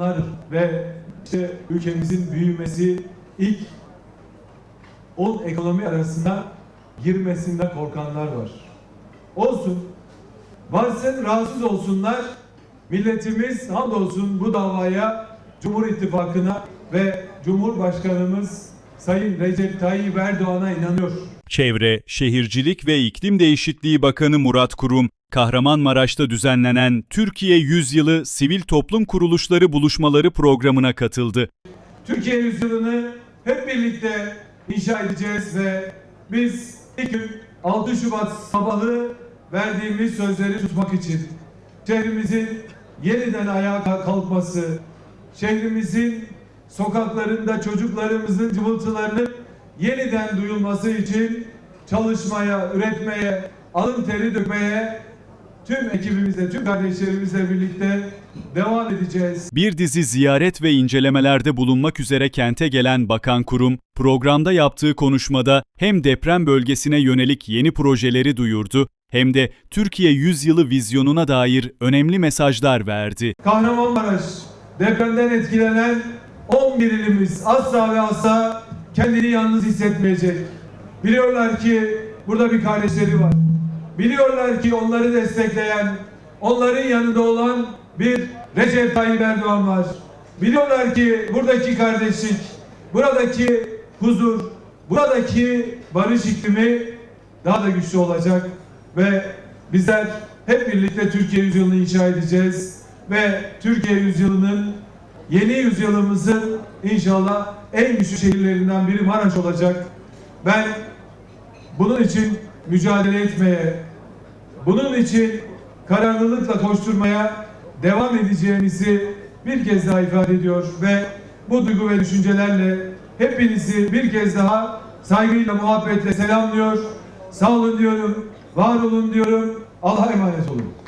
sorunlar ve işte ülkemizin büyümesi ilk 10 ekonomi arasına girmesinden korkanlar var. Olsun. Varsın rahatsız olsunlar. Milletimiz hamdolsun bu davaya Cumhur İttifakı'na ve Cumhurbaşkanımız Sayın Recep Tayyip Erdoğan'a inanıyor. Çevre, Şehircilik ve İklim Değişikliği Bakanı Murat Kurum, Kahramanmaraş'ta düzenlenen Türkiye Yüzyılı Sivil Toplum Kuruluşları Buluşmaları programına katıldı. Türkiye yüzyılını hep birlikte inşa edeceğiz ve biz ilk gün 6 Şubat sabahı verdiğimiz sözleri tutmak için şehrimizin yeniden ayağa kalkması, şehrimizin sokaklarında çocuklarımızın cıvıltılarının yeniden duyulması için çalışmaya, üretmeye, alın teri dökmeye tüm ekibimizle, tüm kardeşlerimizle birlikte devam edeceğiz. Bir dizi ziyaret ve incelemelerde bulunmak üzere kente gelen Bakan Kurum, programda yaptığı konuşmada hem deprem bölgesine yönelik yeni projeleri duyurdu, hem de Türkiye Yüzyılı vizyonuna dair önemli mesajlar verdi. Kahramanmaraş depremden etkilenen 11 ilimiz asla ve asla kendini yalnız hissetmeyecek. Biliyorlar ki burada bir kardeşleri var. Biliyorlar ki onları destekleyen, onların yanında olan bir Recep Tayyip Erdoğan var. Biliyorlar ki buradaki kardeşlik, buradaki huzur, buradaki barış iklimi daha da güçlü olacak ve bizler hep birlikte Türkiye yüzyılını inşa edeceğiz ve Türkiye yüzyılının yeni yüzyılımızın inşallah en güçlü şehirlerinden biri Maraş olacak. Ben bunun için mücadele etmeye, bunun için kararlılıkla koşturmaya devam edeceğimizi bir kez daha ifade ediyor ve bu duygu ve düşüncelerle hepinizi bir kez daha saygıyla, muhabbetle selamlıyor. Sağ olun diyorum, var olun diyorum. Allah'a emanet olun.